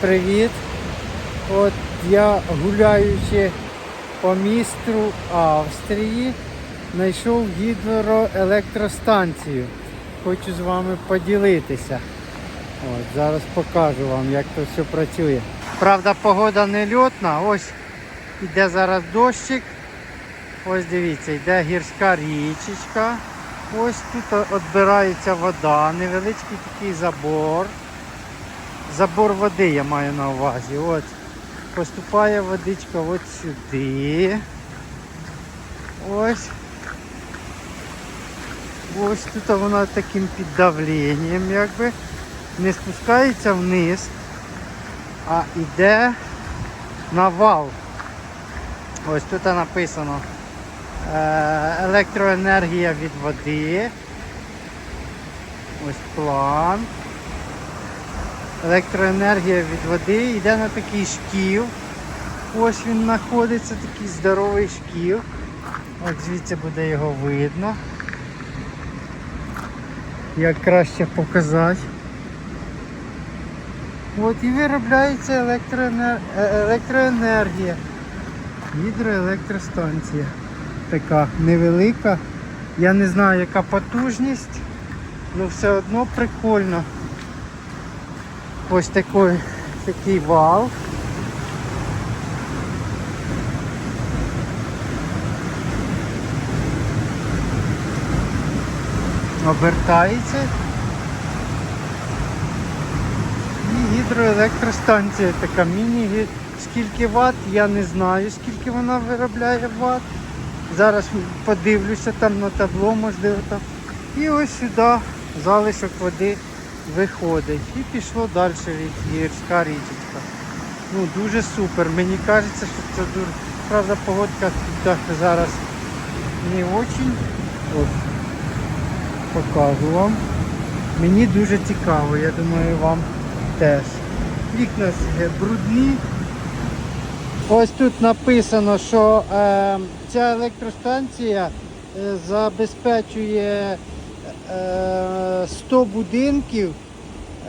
Привіт! От я гуляючи по місту Австрії, знайшов гідроелектростанцію. Хочу з вами поділитися. От, зараз покажу вам, як то все працює. Правда, погода не льотна. Ось іде зараз дощик. Ось дивіться, йде гірська річечка. Ось тут відбирається вода, невеличкий такий забор. Забор води я маю на увазі. От. Поступає водичка от сюди. Ось. Ось тут вона таким під давленням якби. Не спускається вниз, а йде на вал. Ось тут написано е, електроенергія від води. Ось план. Електроенергія від води йде на такий шкіл. Ось він знаходиться, такий здоровий шкіл. От звідси буде його видно. Як краще показати. От і виробляється електроенер... е, електроенергія. Гідроелектростанція. Така невелика. Я не знаю яка потужність, але все одно прикольно. Ось такий, такий вал. Обертається. І гідроелектростанція така міні. Скільки ватт, я не знаю, скільки вона виробляє ватт. Зараз подивлюся там на табло, можливо там. І ось сюди залишок води виходить. І пішло далі від гірська річечка. Ну дуже супер. Мені кажеться, що це дуже. Правда, погодка тут зараз не очень. От, покажу вам. Мені дуже цікаво, я думаю, вам теж. Вікна брудні. Ось тут написано, що е, ця електростанція е, забезпечує 100 будинків,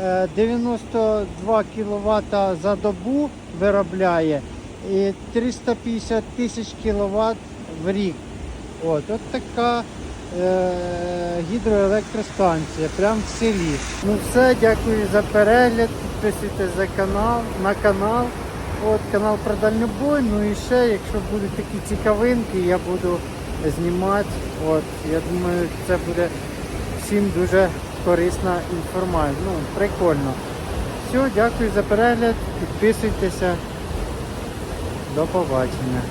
е, 92 кВт за добу виробляє і 350 тисяч кВт в рік. От, от така е, гідроелектростанція, прямо в селі. Ну все, дякую за перегляд. Підписуйтесь за канал, на канал. От канал про дальнобой. Ну і ще, якщо будуть такі цікавинки, я буду знімати. От, я думаю, це буде всім дуже корисна інформація. Ну, прикольно. Все, дякую за перегляд. Підписуйтеся. До побачення.